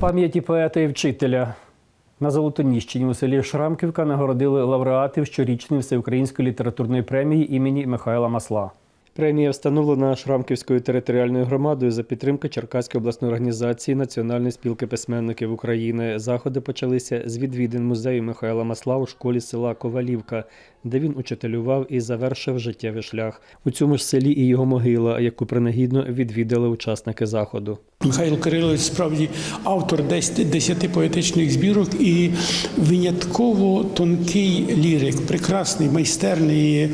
Пам'яті поета і вчителя. На Золотоніщині у селі Шрамківка нагородили лауреатів щорічної всеукраїнської літературної премії імені Михайла Масла. Премія встановлена Шрамківською територіальною громадою за підтримки Черкаської обласної організації Національної спілки письменників України. Заходи почалися з відвідин музею Михайла Масла у школі села Ковалівка, де він учителював і завершив життєвий шлях. У цьому ж селі і його могила, яку принагідно відвідали учасники заходу. Михайло Кирилович справді автор десь десяти поетичних збірок і винятково тонкий лірик, прекрасний, майстерний.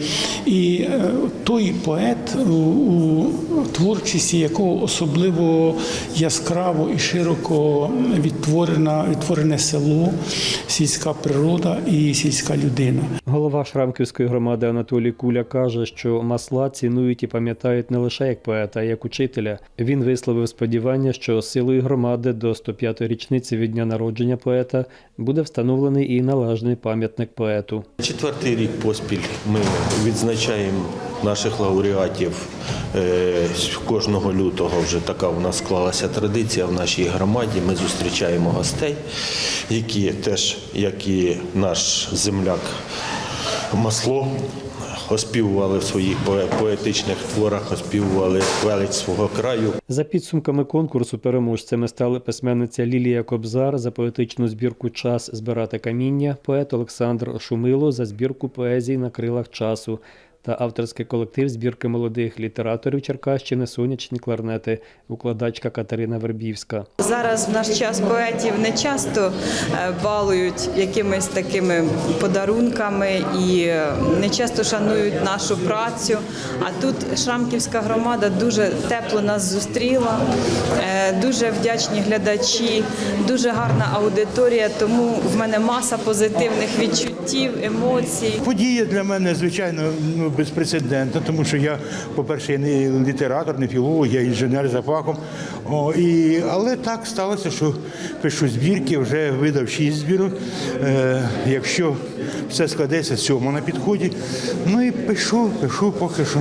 І е, той поет, у, у творчості якого особливо яскраво і широко відтворена, відтворене село, сільська природа і сільська людина. Голова Шрамківської громади Анатолій Куля каже, що масла цінують і пам'ятають не лише як поета, а й як учителя. Він висловив сподівання, що силою громади до 105-ї річниці від дня народження поета буде встановлений і належний пам'ятник поету. Четвертий рік поспіль ми відзначаємо наших лауреатів е, кожного лютого. Вже така у нас склалася традиція в нашій громаді. Ми зустрічаємо гостей, які теж, як і наш земляк Масло, оспівували в своїх поетичних творах, оспівували велич свого краю. За підсумками конкурсу переможцями стали письменниця Лілія Кобзар за поетичну збірку Час збирати каміння, поет Олександр Шумило за збірку поезії на крилах часу та авторський колектив збірки молодих літераторів Черкащини Сонячні кларнети, укладачка Катерина Вербівська. Зараз в наш час поетів не часто е, балують якимись такими подарунками і е, не часто шанують нашу працю. А тут Шрамківська громада дуже тепло нас зустріла, е, дуже вдячні глядачі, дуже гарна аудиторія. Тому в мене маса позитивних відчуттів, емоцій. Подія для мене, звичайно, ну, безпрецедентна, тому що я, по-перше, я не літератор, не філолог, я інженер за фахом. О, і, але так сталося, що пишу збірки, вже видав шість збірок. Е, якщо все складеться, сьома на підході. Ну і пишу, пишу поки що.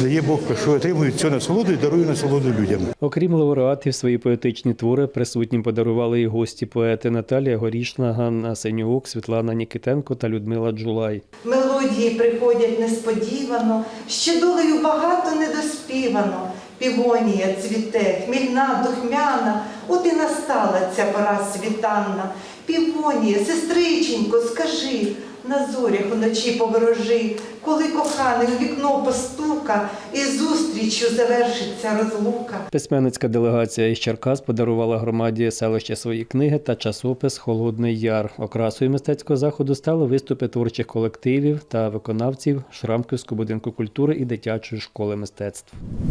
Дає Бог, що отримують цю насолоду і дарує насолоду людям. Окрім лауреатів, свої поетичні твори присутнім подарували і гості поети Наталія Горішна, Ганна Сенюк, Світлана Нікітенко та Людмила Джулай. Мелодії приходять несподівано, ще долею багато недоспівано. Півонія цвіте, хмільна, духмяна, от і настала ця пора світанна. Півонія, сестриченько, скажи, на зорях уночі поворожи, коли коханий у вікно постука, і зустрічю завершиться розлука. Письменницька делегація із Черкас подарувала громаді селища свої книги та часопис Холодний Яр. Окрасою мистецького заходу стали виступи творчих колективів та виконавців Шрамківського будинку культури і дитячої школи мистецтв.